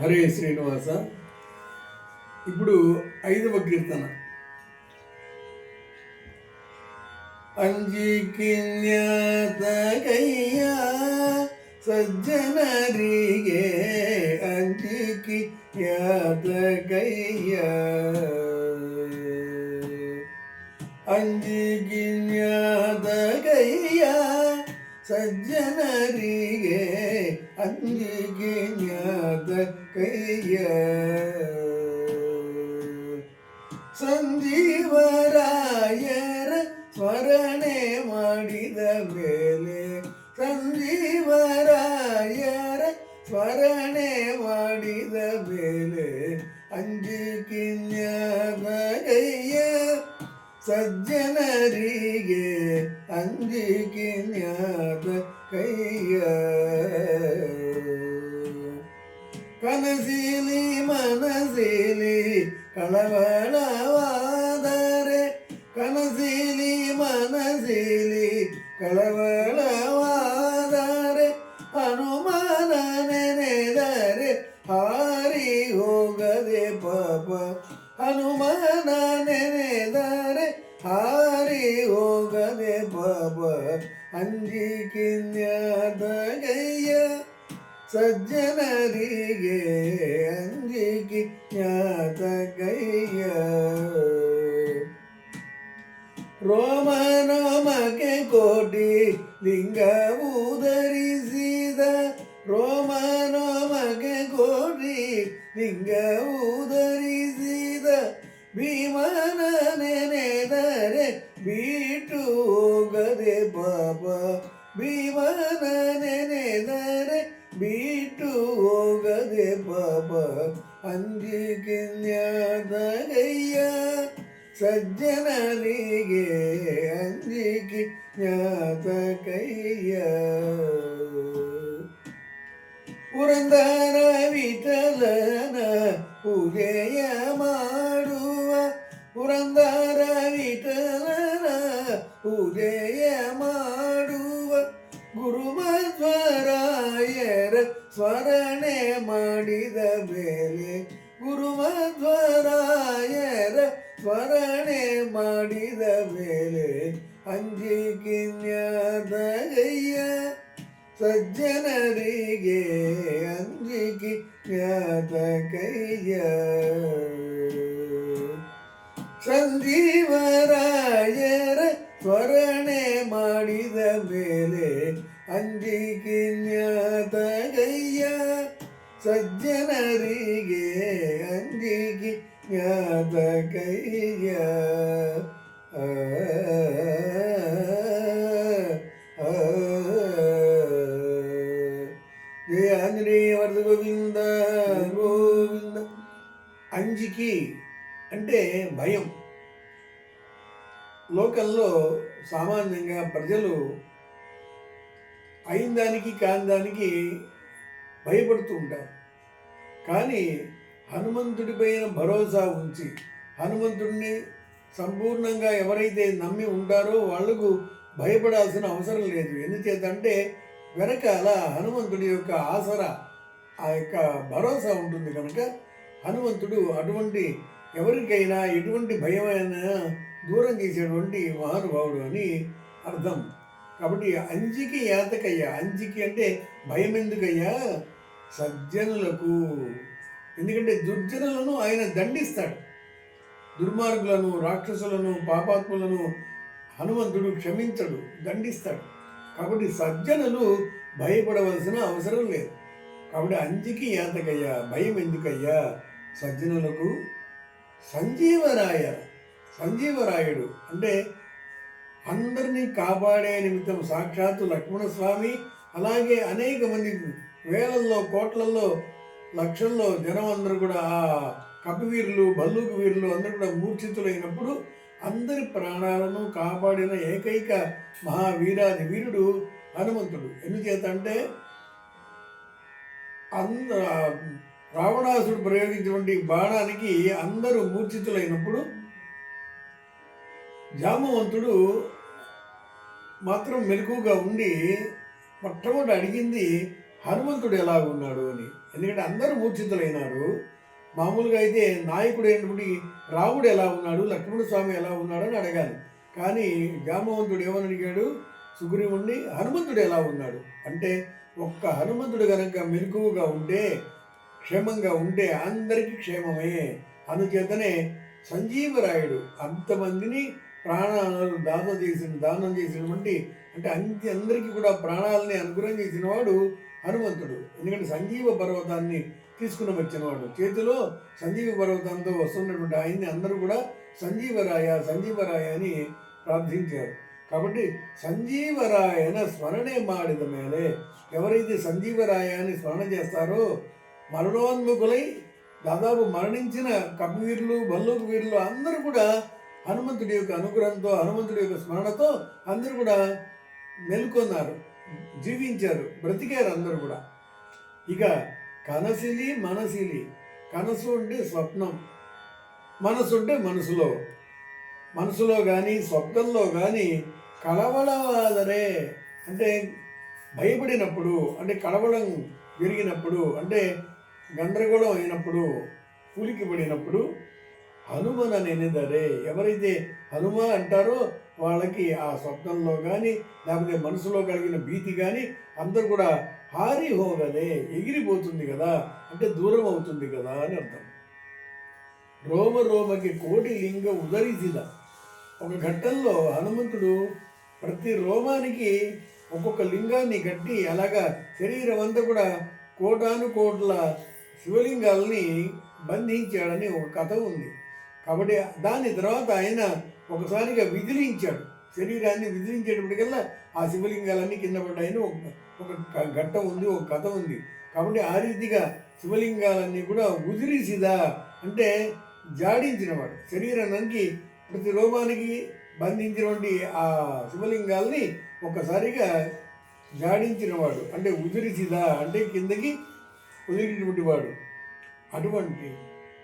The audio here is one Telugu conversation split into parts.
హరే శ్రీనివాస ఇప్పుడు ఐదవ కీర్తన ಅಂಜಿಕಿನ್ಯಾತಗಯ್ಯ ಸಜ್ಜನರಿಗೆ ಅಂಜಿಕಿ ಯಾತಗಯ್ಯ ಅಂಜಿಗಿನ್ಯಾತಗಯ್ಯ ಸಜ್ಜನರಿಗೆ ಅಂಜಿಗಿನ್ಯಾತಗಯ್ಯ ಸಂಜೀವರಾಯರ ಸ್ಮರಣೆ ಮಾಡಿದ ಮೇಲೆ ಸಂಜೀವರಾಯರ ಸ್ಮರಣೆ ಮಾಡಿದ ಮೇಲೆ ಅಂಜಿಕಿನ್ಯಾದಗಯ್ಯ ಸಜ್ಜನರಿಗೆ ಅಂಜಿಕಿನ್ಯಾದ ಕೈಯ ಕನಸಿಲಿ ಮನಸಿಲಿ ಕಳವಳವಾದರೆ ಕನಸಿಲಿ ಮನಸಿಲಿ ಕಳವಳವಾದರೆ ಹನುಮಾನ ನೆನೆದರೆ ಹಾರಿ ಹೋಗದೆ ಪಾಪ ಹನುಮಾನ ನೆನೆದರೆ ಹಾರಿ ಹೋಗದೆ ಪಾಪ ಅಂಜಿಕಿನ್ಯಾದಗಯ್ಯ ಸಜ್ಜನರಿಗೆ ಅಂಜಿಕಿ ಜ್ಞಾತಗಯ್ಯ ರೋಮನೋಮಕ್ಕೆ ಕೋಟಿ ಲಿಂಗವು ಧರಿಸಿದ ರೋಮನೋಮಕ್ಕೆ ಕೋಟಿ ಲಿಂಗವು ಧರಿಸಿದ ಭೀಮನ ನೆನೆದರೆ ಬಿಟ್ಟು ಹೋಗದೆ ಪಾಪ ಭೀಮನ ನೆನೆದರೆ ಬಿಟ್ಟು അഞ്ചിക്കിഞ്ഞതകയ്യ സജ്ജനനികെ അഞ്ചിക്ക് ഞാതകയ്യ പുറന്താന വിതലന ഉദയ മാടുവ പുറന്താര വിതലന ഉദയ മാടുവ ഗുരുമധ്വരായര സ്വര ಮಾಡಿದ ಮೇಲೆ ಗುರುಮಧ್ವರಾಯರ ಸ್ಮರಣೆ ಮಾಡಿದ ಮೇಲೆ ಅಂಜಿಕಿನ್ಯಾದಗಯ್ಯ ಸಜ್ಜನರಿಗೆ ಅಂಜಿಕಿ ಜ್ಞಾತಕಯ್ಯ ಸಂಜೀವರಾಯರ ಸ್ಮರಣೆ ಮಾಡಿದ ಮೇಲೆ ಅಂಜಿಕಿನ್ಯಾತಗಯ್ಯ ಸಜ್ಜನರಿಗೆ ಅಂಜಿಕಿ ಜ್ಞಾತಕಯ್ಯ ಆ, ಆ, జయ ఆంజనేయ వరద గోవింద గోవింద అంజికి అంటే భయం లోకంలో సామాన్యంగా ప్రజలు అయిన దానికి కాని దానికి భయపడుతూ ఉంటారు. కానీ హనుమంతుడి పైన భరోసా ఉంచి హనుమంతుడిని సంపూర్ణంగా ఎవరైతే నమ్మి ఉంటారో వాళ్ళకు భయపడాల్సిన అవసరం లేదు. ఎందుచేతంటే వెనకాల హనుమంతుడి యొక్క ఆసరా ఆ యొక్క భరోసా ఉంటుంది కనుక హనుమంతుడు అటువంటి ఎవరికైనా ఎటువంటి భయమైనా దూరం చేసేటువంటి మహానుభావుడు అని అర్థం. కాబట్టి అంజికి యాతకయ్యా అంజికి అంటే భయం ఎందుకయ్యా సజ్జనులకు. ఎందుకంటే దుర్జనులను ఆయన దండిస్తాడు. దుర్మార్గులను రాక్షసులను పాపాత్ములను హనుమంతుడు క్షమించడు దండిస్తాడు. కాబట్టి సజ్జనులు భయపడవలసిన అవసరం లేదు. కాబట్టి అంజికి యాతకయ్యా భయం ఎందుకయ్యా? సజ్జనులకు సంజీవరాయ సంజీవరాయుడు అంటే అందరినీ కాపాడే నిమిత్తం సాక్షాత్తు లక్ష్మణస్వామి అలాగే అనేక మంది వేలల్లో కోట్లల్లో లక్షల్లో జనం అందరూ కూడా ఆ కపివీరులు భల్లూకు వీరులు అందరూ కూడా మూర్ఛితులైనప్పుడు అందరి ప్రాణాలను కాపాడిన ఏకైక మహావీరాది వీరుడు హనుమంతుడు. ఎందుచేత అంటే అంద రావణాసుడు ప్రయోగించినటువంటి బాణానికి అందరూ మూర్ఛితులైనప్పుడు జామవంతుడు మాత్రం మెలకుగా ఉండి మొట్టమొదటి అడిగింది హనుమంతుడు ఎలా ఉన్నాడు అని. ఎందుకంటే అందరూ మూర్ఛితులైనారు. మామూలుగా అయితే నాయకుడు ఏంటి రాముడు ఎలా ఉన్నాడు లక్ష్మణ స్వామి ఎలా ఉన్నాడు అని అడగాలి. కానీ జామవంతుడు ఏమని అడిగాడు? సుగ్రీవుణ్ణి హనుమంతుడు ఎలా ఉన్నాడు? అంటే ఒక్క హనుమంతుడు కనుక మెలకువగా ఉంటే క్షేమంగా ఉంటే అందరికీ క్షేమమే. అందుచేతనే సంజీవరాయుడు అంతమందిని ప్రాణాలను దానం చేసిన దానం చేసినటువంటి అంటే అంత అందరికీ కూడా ప్రాణాలని అనుగ్రహం చేసిన వాడు హనుమంతుడు. ఎందుకంటే సంజీవ పర్వతాన్ని తీసుకుని వచ్చినవాడు. చేతిలో సంజీవ పర్వతంతో వస్తున్నటువంటి ఆయన్ని అందరూ కూడా సంజీవరాయ సంజీవరాయ అని ప్రార్థించారు. కాబట్టి సంజీవరాయన స్మరణే మాడిద మేలే. ఎవరైతే సంజీవరాయాన్ని స్మరణ చేస్తారో మరణోన్ముఖులై దాదాపు మరణించిన కపివీరులు బల్లూకు వీరులు అందరూ కూడా హనుమంతుడి యొక్క అనుగ్రహంతో హనుమంతుడి యొక్క స్మరణతో అందరూ కూడా మెలుకొన్నారు. జీవించారు బ్రతికారు అందరూ కూడా. ఇక కనసిలి మనసిలి కనసు అంటే స్వప్నం మనసు అంటే మనసులో. మనసులో కానీ స్వప్నంలో కానీ కలవడవాదరే అంటే భయపడినప్పుడు అంటే కలవడం జరిగినప్పుడు అంటే గందరగోళం అయినప్పుడు పులికి పడినప్పుడు హనుమన అనేదరే. ఎవరైతే హనుమ అంటారో వాళ్ళకి ఆ స్వప్నంలో కానీ లేకపోతే మనసులో కలిగిన భీతి కానీ అందరూ కూడా హారి హోగలే ఎగిరిపోతుంది కదా అంటే దూరం అవుతుంది కదా అని అర్థం. రోమ రోమకి కోటి లింగ ఉదరిసిద ఒక ఘట్టంలో హనుమంతుడు ప్రతి రోమానికి ఒక్కొక్క లింగాన్ని కట్టి అలాగా శరీరం అంతా కూడా కోటాను కోట్ల శివలింగాల్ని బంధించాడని ఒక కథ ఉంది. కాబట్టి దాని తర్వాత ఆయన ఒకసారిగా విదిలించాడు. శరీరాన్ని విదిలించేటప్పటికల్లా ఆ శివలింగాలన్నీ కింద పడ్డాయని ఒక ఒక ఘట్టం ఉంది ఒక కథ ఉంది. కాబట్టి ఆ రీతిగా శివలింగాలన్నీ కూడా ఉదిరిసిదా అంటే జాడించినవాడు. శరీరానికి ప్రతి రోమానికి బంధించినటువంటి ఆ శివలింగాల్ని ఒక్కసారిగా జాడించినవాడు. అంటే ఉదిరిసిదా అంటే కిందకి ఉదిరినటువంటి వాడు. అటువంటి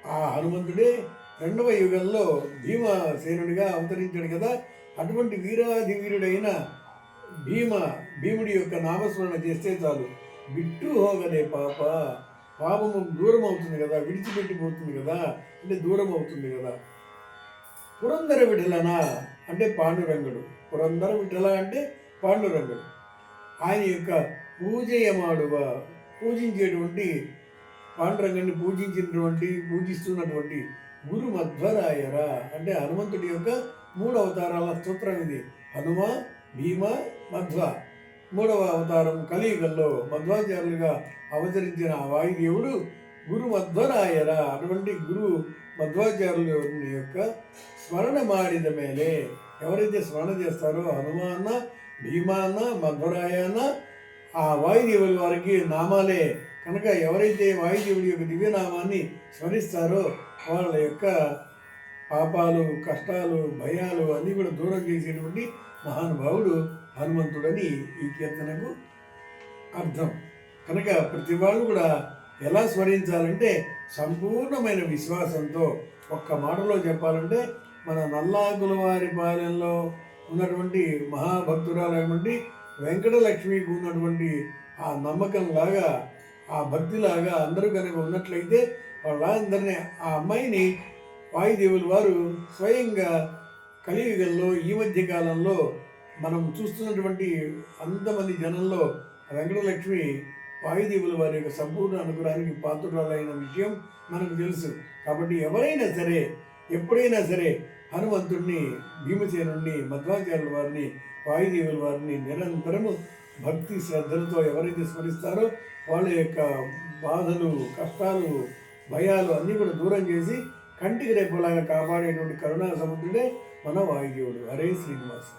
ఆ హనుమంతుడే రెండవ యుగంలో భీమసేనుడిగా అవతరించాడు కదా. అటువంటి వీరాది వీరుడైన భీమ భీముడి యొక్క నామస్మరణ చేస్తే చాలు. బిట్టు హోగనే పాప పాపము దూరం అవుతుంది కదా విడిచిపెట్టిపోతుంది కదా అంటే దూరం అవుతుంది కదా. పురందర విఠలన అంటే పాండురంగుడు. పురందర విఠల అంటే పాండురంగుడు. ఆయన యొక్క పూజయమాడువ పూజించేటువంటి పాండురంగుని పూజించినటువంటి పూజిస్తున్నటువంటి గురు మధ్వరాయరా అంటే హనుమంతుడి యొక్క మూడు అవతారాల స్తోత్రం ఇది. హనుమ భీమ మధ్వ. మూడవ అవతారం కలియుగంలో మధ్వాచార్యులుగా అవతరించిన ఆ వాయుదేవుడు గురు మధ్వరాయరా అటువంటి గురు మధ్వాచార్యుల యొక్క స్మరణ మాడిన మేలే. ఎవరైతే స్మరణ చేస్తారో హనుమాన భీమాన భీమా ఆ వాయుదేవుల వారికి నామాలే. కనుక ఎవరైతే వాయుదేవుడి యొక్క దివ్యనామాన్ని స్మరిస్తారో వాళ్ళ యొక్క పాపాలు కష్టాలు భయాలు అన్నీ కూడా దూరం చేసేటువంటి మహానుభావుడు హనుమంతుడని ఈ కీర్తనకు అర్థం. కనుక ప్రతి వాళ్ళు కూడా ఎలా స్మరించాలంటే సంపూర్ణమైన విశ్వాసంతో ఒక్క మాటలో చెప్పాలంటే మన నల్లాకుల వారి పాలెంలో ఉన్నటువంటి మహాభక్తురాలైనటువంటి వెంకటలక్ష్మికి ఉన్నటువంటి ఆ నమ్మకం లాగా ఆ భక్తిలాగా అందరూ కనుక ఉన్నట్లయితే వాళ్ళందరినీ ఆ అమ్మాయిని వాయుదేవులు వారు స్వయంగా కలియుగంలో ఈ మధ్య కాలంలో మనం చూస్తున్నటువంటి అంతమంది జనంలో వెంకటలక్ష్మి వాయుదేవుల వారి యొక్క సంపూర్ణ అనుగ్రహానికి పాత్రురాలైన విషయం మనకు తెలుసు. కాబట్టి ఎవరైనా సరే ఎప్పుడైనా సరే హనుమంతుడిని భీమసేనుడిని మధ్వాచార్యుల వారిని వాయుదేవుల వారిని నిరంతరము భక్తి శ్రద్ధలతో ఎవరైతే స్మరిస్తారో వాళ్ళ యొక్క బాధలు కష్టాలు భయాలు అన్నీ కూడా దూరం చేసి కంటికి రేపులాగా కాపాడేటువంటి కరుణా సముద్రుడే మన వాయుదేవుడు. హరే శ్రీనివాస్.